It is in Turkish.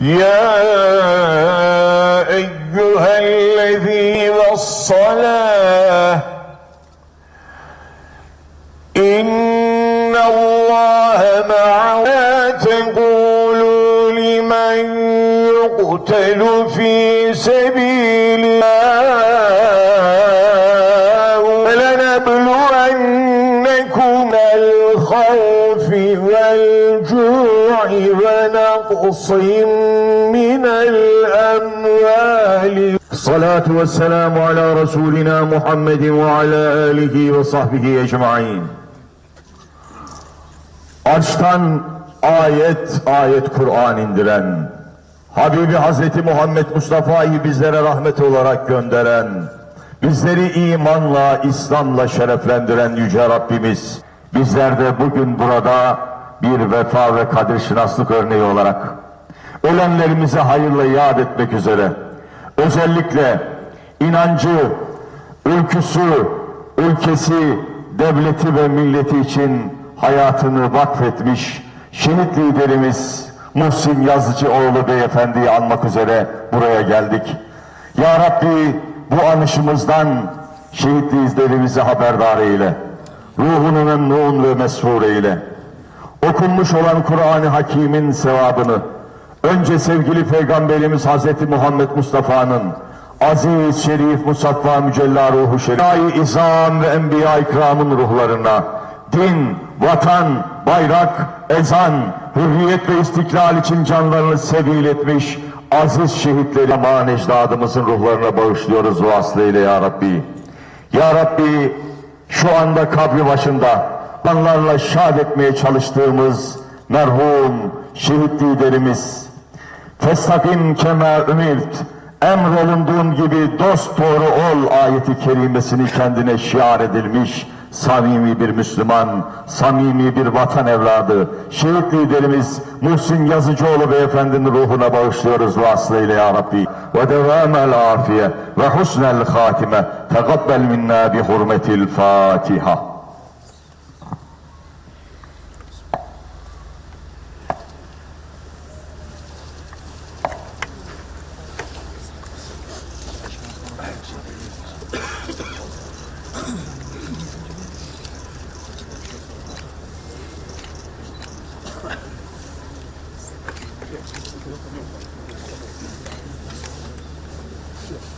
يا أيها الذين الصلاة إن الله مع لا تقولوا لمن يقتل في سبيل الخوف والجوع ونقص من الأموال الصلاة والسلام على رسولنا محمد وعلى آله وصحبه أجمعين Arştan ayet ayet Kur'an indiren, Habibi Hazreti Muhammed Mustafa'yı bizlere rahmet olarak gönderen, bizleri imanla, İslam'la şereflendiren Yüce Rabbimiz, bizler de bugün burada bir vefa ve kadir şinaslık örneği olarak ölenlerimizi hayırla yad etmek üzere, özellikle inancı, ülküsü, ülkesi, devleti ve milleti için hayatını vakfetmiş şehit liderimiz Muhsin Yazıcıoğlu beyefendiyi anmak üzere buraya geldik. Ya Rabbi bu anışımızdan şehit liderimizi haberdar eyle. Ruhunu memnun ve mesrur eyle. Okunmuş olan Kur'an-ı Hakim'in sevabını önce sevgili Peygamberimiz Hazreti Muhammed Mustafa'nın aziz, şerif, musaffa, mücella ruhu şerif, izam ve enbiya ikramın ruhlarına, din, vatan, bayrak, ezan, hürriyet ve istiklal için canlarını sebil etmiş aziz şehitleri aman ecdadımızın ruhlarına bağışlıyoruz vasıtayla ya Rabbi. Ya Rabbi şu anda kabri başında onlarla şad etmeye çalıştığımız merhum şehit liderimiz Festakim kema ümirt emrolunduğun gibi dost doğru ol ayeti kerimesini kendine şiar edilmiş samimi bir Müslüman, samimi bir vatan evladı, şehit liderimiz Muhsin Yazıcıoğlu beyefendinin ruhuna bağışlıyoruz vasıtayla ya Rabbi. ودوام العافية وحسن الخاتمة تقبل منا بحرمة الفاتحة Thank you. Thank you.